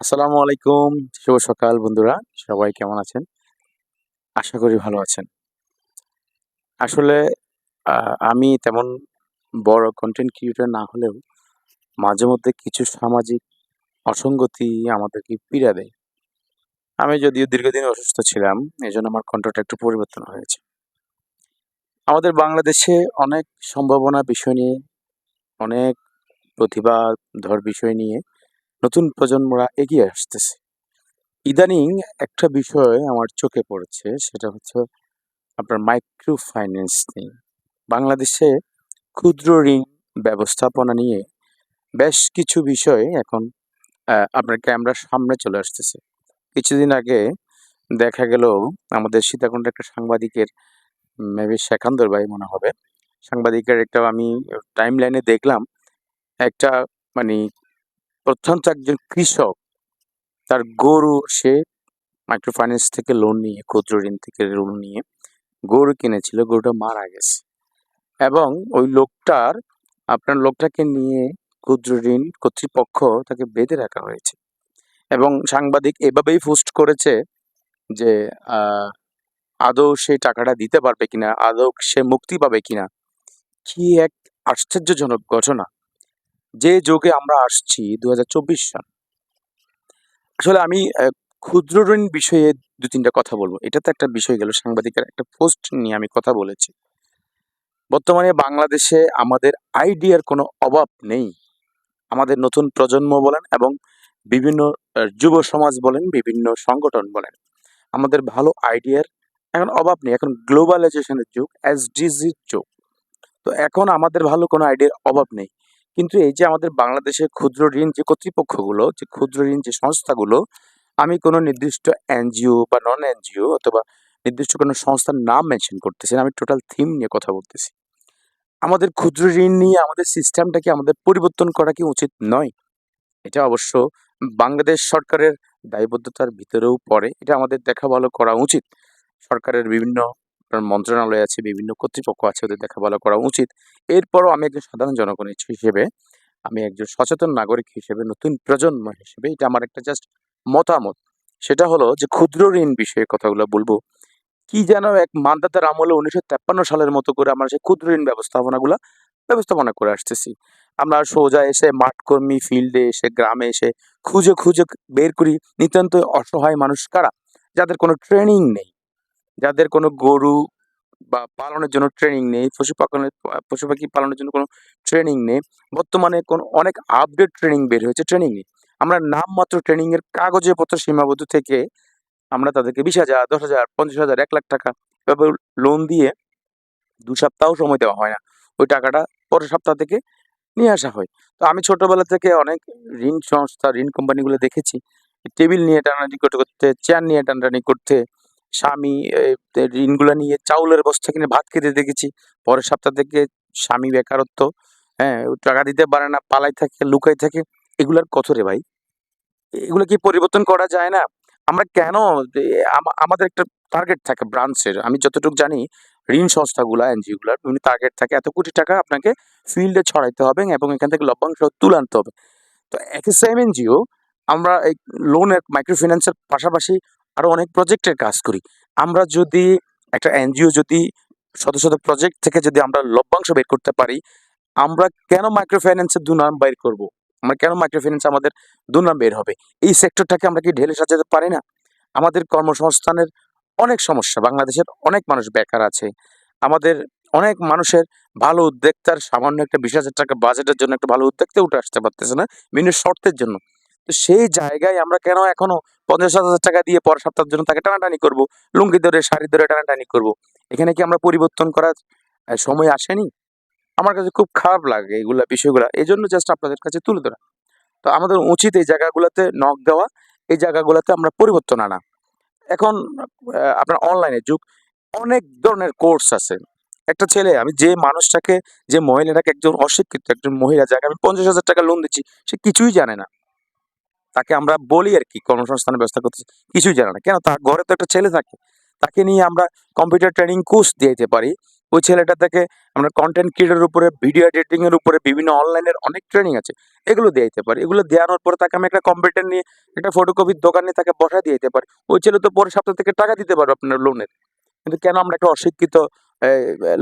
আসসালামু আলাইকুম, শুভ সকাল বন্ধুরা, সবাই কেমন আছেন? আশা করি ভালো আছেন। আসলে আমি তেমন বড় কন্টেন্ট ক্রিয়েটর না হলেও মাঝে মধ্যে কিছু সামাজিক অসঙ্গতি আমাদেরকে পীড়া দেয়। আমি যদিও দীর্ঘদিন অসুস্থ ছিলাম এই জন্য আমার কণ্ঠটা একটু পরিবর্তন হয়েছে। আমাদের বাংলাদেশে অনেক সম্ভাবনা বিষয় নিয়ে, অনেক প্রতিভাধর বিষয় নিয়ে নতুন প্রজন্মরা এগিয়ে আসতেছে। ইদানিং একটা বিষয় আমার চোখে পড়েছে, সেটা হচ্ছে আপনার মাইক্রো ফাইন্যান্স নিয়ে। বাংলাদেশে ক্ষুদ্র ঋণ ব্যবস্থাপনা নিয়ে বেশ কিছু বিষয় এখন আপনার ক্যামেরার সামনে চলে আসতেছে। কিছুদিন আগে দেখা গেল আমাদের সীতাকুণ্ডের একটা সাংবাদিকের, মেবি শেখান্দর ভাই মনে হবে, সাংবাদিকের একটা আমি টাইম লাইনে দেখলাম, একটা মানে প্রত্যন্ত একজন কৃষক। তার গরু সে মাইক্রো ফাইন্যান্স থেকে লোন নিয়ে, ক্ষুদ্র ঋণ থেকে লোন নিয়ে গরু কিনেছিল, গরুটা মারা গেছে। এবং ওই লোকটার, আপনার লোকটাকে নিয়ে ক্ষুদ্র ঋণ, কর্তৃপক্ষ তাকে বেঁধে রাখা হয়েছে। এবং সাংবাদিক এভাবেই পোস্ট করেছে যে আদৌ সে টাকাটা দিতে পারবে কিনা, আদৌ সে মুক্তি পাবে কিনা, কি এক আশ্চর্যজনক ঘটনা। যে যুগে আমরা আসছি দু হাজার চব্বিশ সাল। আসলে আমি ক্ষুদ্র ঋণ বিষয়ে দু তিনটা কথা বলব। এটা তো একটা বিষয় গেল, সাংবাদিকের একটা পোস্ট নিয়ে আমি কথা বলেছি। বর্তমানে বাংলাদেশে আমাদের আইডিয়ার কোনো অভাব নেই। আমাদের নতুন প্রজন্ম বলেন এবং বিভিন্ন যুব সমাজ বলেন, বিভিন্ন সংগঠন বলেন, আমাদের ভালো আইডিয়ার এখন অভাব নেই। এখন গ্লোবালাইজেশনের যুগ এসডিজির যুগ। তো এখন আমাদের ভালো কোনো আইডিয়ার অভাব নেই। কিন্তু এই যে আমাদের বাংলাদেশের ক্ষুদ্র ঋণ যে কর্তৃপক্ষগুলো, যে ক্ষুদ্র ঋণ যে সংস্থাগুলো, আমি কোনো নির্দিষ্ট এনজিও বা নন এনজিও অথবা নির্দিষ্ট কোনো সংস্থার নাম মেনশন করতেছি আমি টোটাল থিম নিয়ে কথা বলতেছি। আমাদের ক্ষুদ্র ঋণ নিয়ে আমাদের সিস্টেমটাকে আমাদের পরিবর্তন করা কি উচিত নয়? এটা অবশ্য বাংলাদেশ সরকারের দায়বদ্ধতার ভিতরেও পড়ে, এটা আমাদের দেখা ভালো করা উচিত। সরকারের বিভিন্ন আপনার মন্ত্রণালয় আছে, বিভিন্ন কর্তৃপক্ষ আছে ওদের দেখা ভালো করা উচিত। এরপরও আমি একজন সাধারণ জনগণ হিসেবে, আমি একজন সচেতন নাগরিক হিসেবে, নতুন প্রজন্ম হিসেবে, এটা আমার একটা জাস্ট মতামত। সেটা হলো যে, ক্ষুদ্র ঋণ বিষয়ে কথাগুলো বলব। কি যেন এক মান্দাতার আমলে উনিশশো তেপ্পান্ন সালের মতো করে আমরা সেই ক্ষুদ্র ঋণ ব্যবস্থাপনাগুলো ব্যবস্থাপনা করে আসতেছি। আমরা সোজা এসে মাঠকর্মী ফিল্ডে এসে, গ্রামে এসে খুঁজে খুঁজে বের করি। নিতান্ত অসহায় মানুষ কারা? যাদের কোনো ট্রেনিং নেই। যাদের কোনো গরু বা পালনের জন্য ট্রেনিং নেই, পশু পালনের, পশু পাখি পালনের জন্য কোনো ট্রেনিং নেই, বর্তমানে কোন অনেক আপডেট ট্রেনিং বের হয়েছে ট্রেনিং নেই। আমরা নামমাত্র ট্রেনিং এর কাগজে পত্র সীমাবদ্ধ থেকে আমরা তাদেরকে বিশ হাজার, দশ হাজার, পঞ্চাশ হাজার, এক লাখ টাকা এভাবে লোন দিয়ে দু সপ্তাহ সময় দেওয়া হয় না। ওই টাকাটা পরের সপ্তাহ থেকে নিয়ে আসা হয়। তো আমি ছোটবেলা থেকে অনেক ঋণ সংস্থা, ঋণ কোম্পানিগুলো দেখেছি। টেবিল নিয়ে টানাটানি করতে করতে চেয়ার নিয়ে টানাটানি করতে স্বামী ঋণগুলো নিয়ে চাউলের বস্তা কিনে ভাত খেতে দেখেছি। পরের সপ্তাহ থেকে স্বামী বেকারত্ব হ্যাঁ টাকা দিতে পারে না পালাই থাকে লুকাই থাকে। এগুলার কত রে ভাই? এগুলো কি পরিবর্তন করা যায় না? আমরা কেন আমা- আমাদের একটা টার্গেট থাকে ব্রাঞ্চের আমি যতটুকু জানি, ঋণ সংস্থাগুলা এনজিও গুলার বিভিন্ন টার্গেট থাকে। এত কোটি টাকা আপনাকে ফিল্ডে ছড়াইতে হবে এবং এখান থেকে লভ্যাংশ তুলে আনতে হবে। তো একই সেম এনজিও, আমরা এই লোনের মাইক্রো ফিন্যান্সের পাশাপাশি আরও অনেক প্রজেক্টের কাজ করি। আমরা যদি একটা এনজিও যদি শত শত প্রজেক্ট থেকে যদি আমরা লভ্যাংশ বের করতে পারি, আমরা কেন মাইক্রো ফাইন্যান্সের দুর্নাম বের করব? আমরা কেন মাইক্রো ফাইন্যান্স আমাদের দুর্নাম বের হবে? এই সেক্টরটাকে আমরা কি ঢেলে সাজাতে পারি না? আমাদের কর্মসংস্থানের অনেক সমস্যা, বাংলাদেশের অনেক মানুষ বেকার আছে। আমাদের অনেক মানুষের ভালো উদ্যোক্তার সামান্য একটা বিশ হাজার টাকা বাজেটের জন্য একটা ভালো উদ্যোক্তা উঠে আসতে পারতেছে না, বিভিন্ন শর্তের জন্য। তো সেই জায়গায় আমরা কেন এখনও পঞ্চাশ হাজার টাকা দিয়ে পরের সপ্তাহের জন্য তাকে টানাটানি করব? লুঙ্গি ধরে, শাড়ি ধরে টানাটানি করব? এখানে কি আমরা পরিবর্তন করার সময় আসেনি? আমার কাছে খুব খারাপ লাগে এগুলা বিষয়গুলা। এই জন্য জাস্ট আপনাদের কাছে তুলে ধরা। তো আমাদের উচিত এই জায়গাগুলোতে নখ দেওয়া, এই জায়গাগুলোতে আমরা পরিবর্তন আনা। এখন আপনার অনলাইনে যুগ, অনেক ধরনের কোর্স আছে। একটা ছেলে, আমি যে মানুষটাকে, যে মহিলাটাকে একজন অশিক্ষিত, একজন মহিলা যাকে আমি পঞ্চাশ হাজার টাকা লোন দিচ্ছি, সে কিছুই জানে না। তাকে আমরা বলি আর কি, কর্মসংস্থানের ব্যবস্থা করতে কিছুই জানে না। কেন? তার ঘরে তো একটা ছেলে থাকে। তাকে নিয়ে আমরা কম্পিউটার ট্রেনিং কোর্স দিয়ে পারি। ওই ছেলেটা থেকে আমরা কন্টেন্ট ক্রিয়েটার উপরে ভিডিও এডিটিং এর উপরে, বিভিন্ন অনলাইনের অনেক ট্রেনিং আছে। এগুলো দিয়ে দিতে পারি। এগুলো দেওয়ানোর পরে তাকে আমি একটা কম্পিউটার নিয়ে, একটা ফটোকপির দোকানে তাকে বসা দিয়ে দিতে পারি। ওই ছেলে তো পরের সপ্তাহ থেকে টাকা দিতে পারবে আপনার লোনের কিন্তু কেন আমরা একটা অশিক্ষিত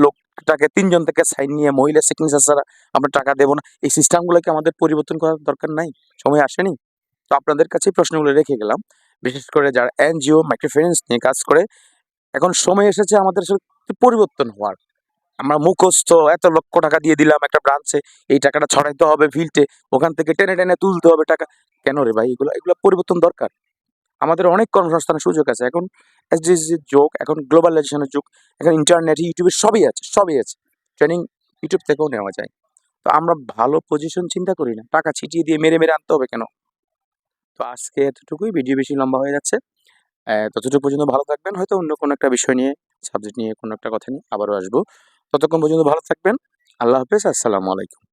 লোকটাকে, তিনজন থেকে সাইন নিয়ে মহিলা সিগনেচার ছাড়া আমরা টাকা দেবো না? এই সিস্টেমগুলোকে আমাদের পরিবর্তন করার দরকার নাই? সময় আসেনি? আপনাদের কাছে প্রশ্নগুলো রেখে গেলাম। বিশেষ করে যারা এনজিও, মাইক্রোফিন্যান্স নিয়ে কাজ করে, এখন সময় এসেছে আমাদের পরিবর্তন হওয়ার। আমরা মুখস্থ, এত লক্ষ টাকা দিয়ে দিলাম একটা ব্রাঞ্চে এই টাকাটা ছড়াইতে হবে ফিল্ডে ওখান থেকে টেনে টেনে তুলতে হবে টাকা। কেন রে ভাই? এগুলো এগুলো পরিবর্তন দরকার। আমাদের অনেক কর্মসংস্থানের সুযোগ আছে। এখন এসডিজির যুগ, এখন গ্লোবালাইজেশনের যুগ, এখন ইন্টারনেট ইউটিউবে সবই আছে সবই আছে। ট্রেনিং ইউটিউব থেকেও নেওয়া যায়। তো আমরা ভালো পজিশন চিন্তা করি না। টাকা ছিটিয়ে দিয়ে মেরে মেরে আনতে হবে কেন? তো আজকে এতটুকুই। ভিডিও বেশি লম্বা হয়ে যাচ্ছে। ততটুকু পর্যন্ত ভালো থাকবেন। হয়তো অন্য কোনো একটা বিষয় নিয়ে সাবজেক্ট নিয়ে কোনো একটা কথা নিয়ে আবারও আসব। ততক্ষণ পর্যন্ত ভালো থাকবেন। আল্লাহ হাফেজ। আসসালামু আলাইকুম।